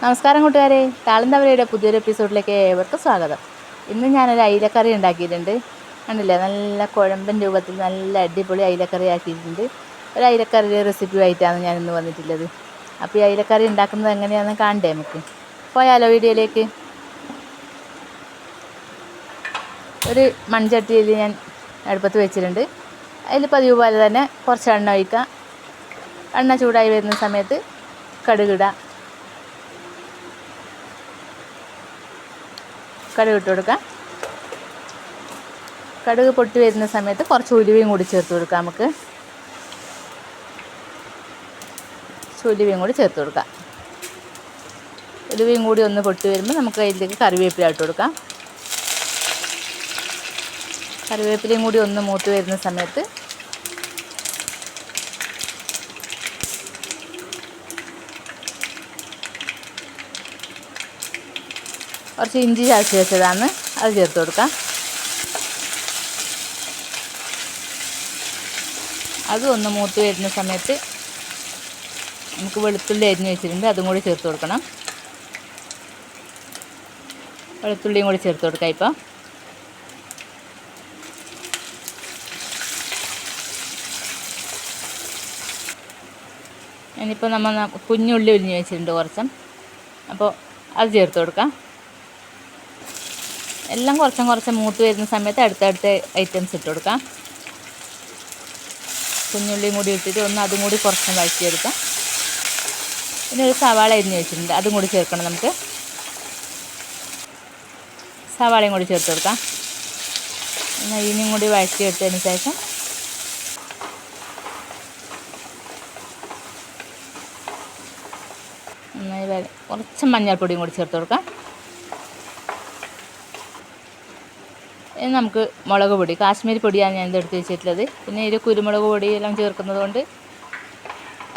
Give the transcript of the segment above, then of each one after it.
നമസ്കാരം കൂട്ടുകാരെ. താളന്തവരയുടെ പുതിയൊരു എപ്പിസോഡിലേക്ക് ഏവർക്കും സ്വാഗതം. ഇന്ന് ഞാനൊരു അയിലക്കറി ഉണ്ടാക്കിയിട്ടുണ്ട്. കണ്ടില്ലേ? നല്ല കുഴമ്പൻ രൂപത്തിൽ നല്ല അടിപൊളി അയിലക്കറി ആക്കിയിട്ടുണ്ട്. ഒരു അയിലക്കറിയുടെ ഞാൻ ഇന്ന് വന്നിട്ടുള്ളത്. അപ്പോൾ ഈ അയിലക്കറി ഉണ്ടാക്കുന്നത് എങ്ങനെയാണെന്ന് കാണണ്ടേ നമുക്ക്? പോയാലോ വീഡിയോയിലേക്ക്? ഒരു മൺചട്ടിയിൽ ഞാൻ അടുപ്പത്ത് വെച്ചിട്ടുണ്ട്. അതിൽ പതിവ് പോലെ തന്നെ കുറച്ച് എണ്ണ ഒഴിക്കുക. എണ്ണ ചൂടായി വരുന്ന സമയത്ത് കടുകിടുക. കടുക് ഇട്ട് കൊടുക്കാം. കടുക് പൊട്ടി വരുന്ന സമയത്ത് കുറച്ച് ഉലുവയും കൂടി ചേർത്ത് കൊടുക്കാം നമുക്ക്. ഉലുവയും കൂടി ചേർത്ത് കൊടുക്കാം. ഉലുവയും കൂടി ഒന്ന് പൊട്ടി വരുമ്പോൾ നമുക്ക് അതിലേക്ക് കറിവേപ്പില ഇട്ട് കൊടുക്കാം. കറിവേപ്പിലയും കൂടി ഒന്ന് മൂത്ത് വരുന്ന സമയത്ത് കുറച്ച് ഇഞ്ചി ചതച്ച് വെച്ചതാണ്. അത് ചേർത്ത് കൊടുക്കാം. അതും ഒന്ന് മൂത്ത് വരുന്ന സമയത്ത് നമുക്ക് വെളുത്തുള്ളി അരിഞ്ഞ് വെച്ചിട്ടുണ്ട്. അതും കൂടി ചേർത്ത് കൊടുക്കണം. വെളുത്തുള്ളിയും കൂടി ചേർത്ത് കൊടുക്കാം ഇപ്പം. ഇനിയിപ്പോൾ നമ്മൾ കുഞ്ഞുള്ളി ഉരിഞ്ഞ് വെച്ചിട്ടുണ്ട് കുറച്ചും. അപ്പോൾ അത് ചേർത്ത് കൊടുക്കാം. എല്ലാം കുറച്ചും കുറച്ച് മൂത്ത് വരുന്ന സമയത്ത് അടുത്തടുത്ത ഐറ്റംസ് ഇട്ട് കൊടുക്കാം. കുഞ്ഞുള്ളിയും കൂടി ഇട്ടിട്ട് ഒന്ന് അതും കൂടി കുറച്ച് വഴറ്റിയെടുക്കാം. പിന്നെ ഒരു സവാള അരിഞ്ഞ് വെച്ചിട്ടുണ്ട്. അതും കൂടി ചേർക്കണം നമുക്ക്. സവാളയും കൂടി ചേർത്ത് കൊടുക്കാം. എന്നാൽ ഇതിനും കൂടി വഴറ്റിയെടുത്തതിന് ശേഷം കുറച്ച് മഞ്ഞൾപ്പൊടിയും കൂടി ചേർത്ത് കൊടുക്കാം. ഇനി നമുക്ക് മുളക് പൊടി. കാശ്മീരി പൊടിയാണ് ഞാൻ ഇതെടുത്ത് വെച്ചിട്ടുള്ളത്. പിന്നെ ഇതിൽ കുരുമുളക് പൊടി എല്ലാം ചേർക്കുന്നത് കൊണ്ട്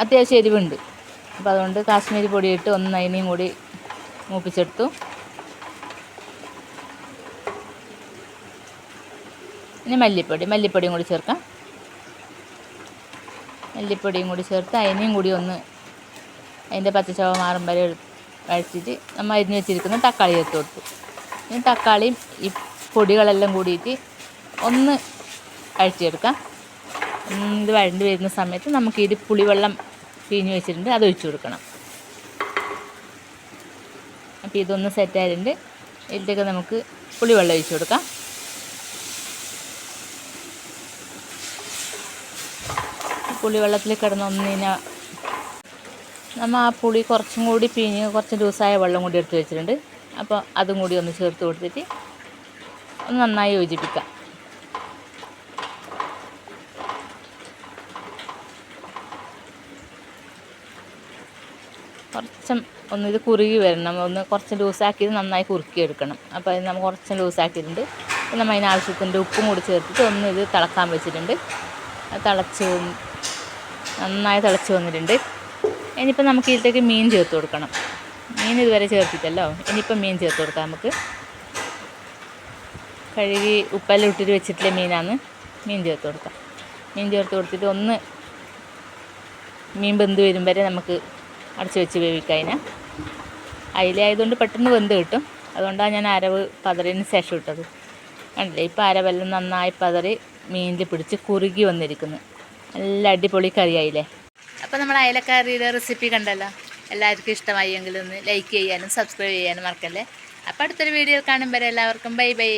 അത്യാവശ്യം എരിവുണ്ട്. അപ്പോൾ അതുകൊണ്ട് കാശ്മീരി പൊടി ഇട്ട് ഒന്ന് അതിനെയും കൂടി മൂപ്പിച്ചെടുത്തു. ഇനി മല്ലിപ്പൊടി. മല്ലിപ്പൊടിയും കൂടി ചേർക്കാം. മല്ലിപ്പൊടിയും കൂടി ചേർത്ത് അതിനെയും കൂടി ഒന്ന് അതിന്റെ പച്ചച്ചവ മാറും വരെ വഴിച്ചിട്ട് നമ്മൾ അരിഞ്ഞ് വെച്ചിരിക്കുന്ന തക്കാളി ചേർത്ത് കൊടുത്തു. ഇനി തക്കാളിയും പൊടികളെല്ലാം കൂടിയിട്ട് ഒന്ന് അഴിച്ചെടുക്കാം. ഇത് വഴണ്ട് വരുന്ന സമയത്ത് നമുക്ക് ഇത് പുളിവെള്ളം പിഴിഞ്ഞ് വെച്ചിട്ടുണ്ട് അത് ഒഴിച്ചു കൊടുക്കണം. അപ്പോൾ ഇതൊന്ന് സെറ്റായിട്ടുണ്ട് ഇതിലേക്ക് നമുക്ക് പുളിവെള്ളം ഒഴിച്ചു കൊടുക്കാം. പുളിവെള്ളത്തിൽ കിടന്ന് ഒന്നിനെ നമ്മൾ ആ പുളി കുറച്ചും കൂടി പിഴിഞ്ഞ് കുറച്ച് ലൂസായ വെള്ളം കൂടി എടുത്ത് വെച്ചിട്ടുണ്ട്. അപ്പോൾ അതും കൂടി ഒന്ന് ചേർത്ത് കൊടുത്തിട്ട് ഒന്ന് നന്നായി യോജിപ്പിക്കാം. കുറച്ചും ഒന്ന് ഇത് കുറുകി വരണം. ഒന്ന് കുറച്ച് ലൂസാക്കിയത് നന്നായി കുറുക്കി എടുക്കണം അപ്പോൾ അത് നമ്മൾ കുറച്ച് ലൂസാക്കിയിട്ടുണ്ട്. നമ്മൾ അതിനാവശ്യത്തിന്റെ ഉപ്പും കൂടി ചേർത്തിട്ട് ഒന്ന് ഇത് തിളക്കാൻ വെച്ചിട്ടുണ്ട്. അത് തിളച്ച് നന്നായി തിളച്ച് വന്നിട്ടുണ്ട്. ഇനിയിപ്പോൾ നമുക്ക് ഇതിലേക്ക് മീൻ ചേർത്ത് കൊടുക്കണം. മീൻ ഇതുവരെ ചേർത്തിട്ടല്ലോ. ഇനിയിപ്പോൾ മീൻ ചേർത്ത് കൊടുക്കാം നമുക്ക്. കഴുകി ഉപ്പെല്ലാം ഇട്ടിട്ട് വെച്ചിട്ടുള്ള മീനാണ് മീൻ ചേർത്ത് കൊടുക്കാം മീൻ ചേർത്ത് കൊടുത്തിട്ട് ഒന്ന് മീൻ വെന്ത് വരും വരെ നമുക്ക് അടച്ച് വെച്ച് വേവിക്കാം അതിനെ. അയിലായതുകൊണ്ട് പെട്ടെന്ന് വെന്ത് കിട്ടും. അതുകൊണ്ടാണ് ഞാൻ അരവ് പതറിന് ശേഷം ഇട്ടത്. കണ്ടില്ലേ ഇപ്പോൾ അരവെല്ലാം നന്നായി പതറി മീനിൽ പിടിച്ച് കുറുകി വന്നിരിക്കുന്നു. നല്ല അടിപൊളി കറിയായില്ലേ അപ്പോൾ നമ്മൾ അയലക്കറിയുടെ റെസിപ്പി കണ്ടല്ലോ? എല്ലാവർക്കും ഇഷ്ടമായി എങ്കിൽ ഒന്ന് ലൈക്ക് ചെയ്യാനും സബ്സ്ക്രൈബ് ചെയ്യാനും മറക്കല്ലേ? അപ്പോൾ അടുത്തൊരു വീഡിയോ കാണുമ്പോൾ എല്ലാവർക്കും. Bye bye.